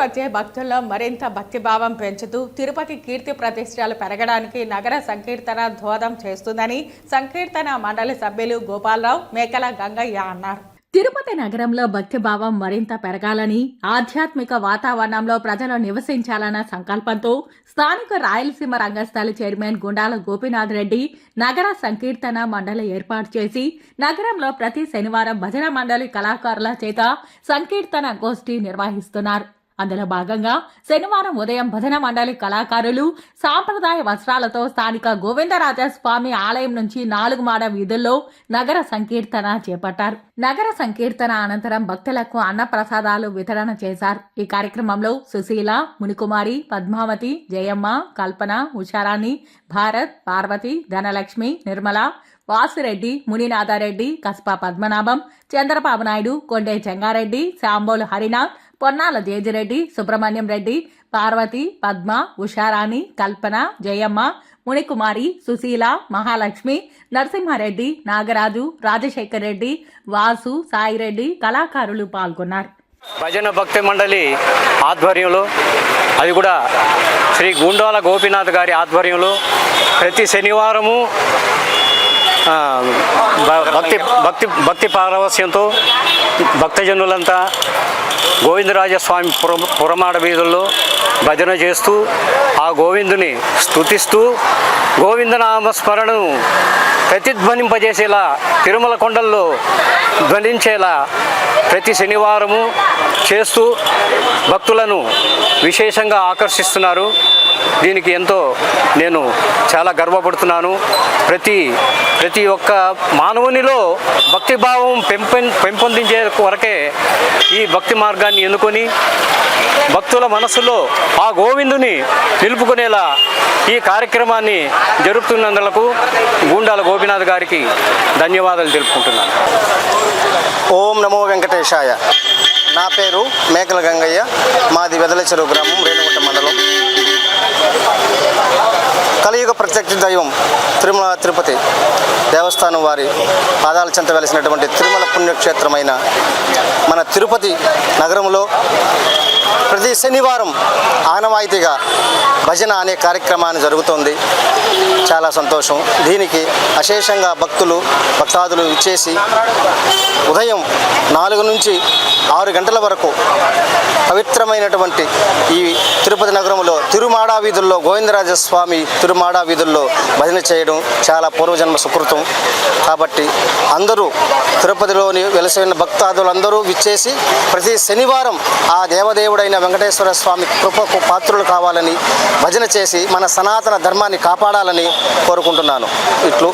వచ్చే భక్తుల్లో మరింత భక్తిభావం పెంచుతూ తిరుపతి కీర్తి ప్రతిష్టలు పెరగడానికి నగర సంకీర్తన దోహదం చేస్తుందని సంకీర్తన మండలి సభ్యులు గోపాలరావు మేకల గంగయ్య అన్నారు. తిరుపతి నగరంలో భక్తిభావం మరింత పెరగాలని ఆధ్యాత్మిక వాతావరణంలో ప్రజలు నివసించాలన్న సంకల్పంతో స్థానిక రాయలసీమ రంగస్థల చైర్మన్ గుండాల గోపీనాథ్ రెడ్డి నగర సంకీర్తన మండలి ఏర్పాటు చేసి నగరంలో ప్రతి శనివారం భజన మండలి కళాకారుల చేత సంకీర్తన గోష్ఠి నిర్వహిస్తున్నారు. అందులో భాగంగా శనివారం ఉదయం భజన మండలి కళాకారులు సాంప్రదాయ వస్త్రాలతో స్థానిక గోవిందరాజస్వామి ఆలయం నుంచి నాలుగు మాడ వీధుల్లో నగర సంకీర్తన చేపట్టారు. నగర సంకీర్తన అనంతరం భక్తులకు అన్నప్రసాదాలు వితరణ చేశారు. ఈ కార్యక్రమంలో సుశీల మునికుమారి పద్మావతి జయమ్మ కల్పన ఉషారాణి భారత్ పార్వతి ధనలక్ష్మి నిర్మల వాసిరెడ్డి మునినాథారెడ్డి కస్పా పద్మనాభం చంద్రబాబు నాయుడు కొండే చెంగారెడ్డి శాంబోలు హరినాథ్ పొన్నాల జేజిరెడ్డి సుబ్రహ్మణ్యం రెడ్డి పార్వతి పద్మ ఉషారాణి కల్పన జయమ్మ మునికుమారి సుశీల మహాలక్ష్మి నరసింహారెడ్డి నాగరాజు రాజశేఖర్ రెడ్డి వాసు సాయిరెడ్డి కళాకారులు పాల్గొన్నారు. భజన భక్తి మండలి ఆధ్వర్యంలో అది కూడా శ్రీ గుండాల గోపీనాథ్ గారి ఆధ్వర్యంలో ప్రతి శనివారము భ- భక్తి భక్తి భక్తి పారవస్యంతో భక్తజనులంతా గోవిందరాజస్వామి పుర పురమాడ వీధుల్లో భజన చేస్తూ ఆ గోవిందుని స్థుతిస్తూ గోవిందనామ స్మరణను ప్రతిధ్వనింపజేసేలా తిరుమల కొండల్లో ధ్వనించేలా ప్రతి శనివారము చేస్తూ భక్తులను విశేషంగా ఆకర్షిస్తున్నారు. దీనికి ఎంతో నేను చాలా గర్వపడుతున్నాను. ప్రతి ప్రతి ఒక్క మానవునిలో భక్తిభావం పెంపొ పెంపొందించే వరకే ఈ భక్తి మార్గాన్ని ఎన్నుకొని భక్తుల మనసులో ఆ గోవిందుని నిలుపుకునేలా ఈ కార్యక్రమాన్ని జరుపుతున్నందులకు గూండాల గోపినాథ్ గారికి ధన్యవాదాలు తెలుపుకుంటున్నాను. ఓం నమో వెంకటేశాయ. నా పేరు మేకల గంగయ్య. మాది వెదల చెరువు గ్రామం రేణుగుట్ట మండలం. కలియుగ ప్రత్యక్ష దైవం తిరుమల తిరుపతి దేవస్థానం వారి పాదాల చెంత వెలిసినటువంటి తిరుమల పుణ్యక్షేత్రమైన మన తిరుపతి నగరంలో ప్రతి శనివారం ఆనవాయితీగా భజన అనే కార్యక్రమాన్ని జరుగుతోంది. చాలా సంతోషం. దీనికి అశేషంగా భక్తులు భక్తాదులు ఇచ్చేసి ఉదయం నాలుగు నుంచి ఆరు గంటల వరకు పవిత్రమైనటువంటి ఈ తిరుపతి నగరంలో తిరుమాడా వీధుల్లో గోవిందరాజ స్వామి తిరుమాడా వీధుల్లో భజన చేయడం చాలా పూర్వజన్మ సుకృతం. కాబట్టి అందరూ తిరుపతిలోని వెలసిన భక్తాదులందరూ విచ్చేసి ప్రతి శనివారం ఆ దేవదేవుడైన వెంకటేశ్వర స్వామి కృపకు పాత్రులు కావాలని భజన చేసి మన సనాతన ధర్మాన్ని కాపాడాలని కోరుకుంటున్నాను. ఇట్లు.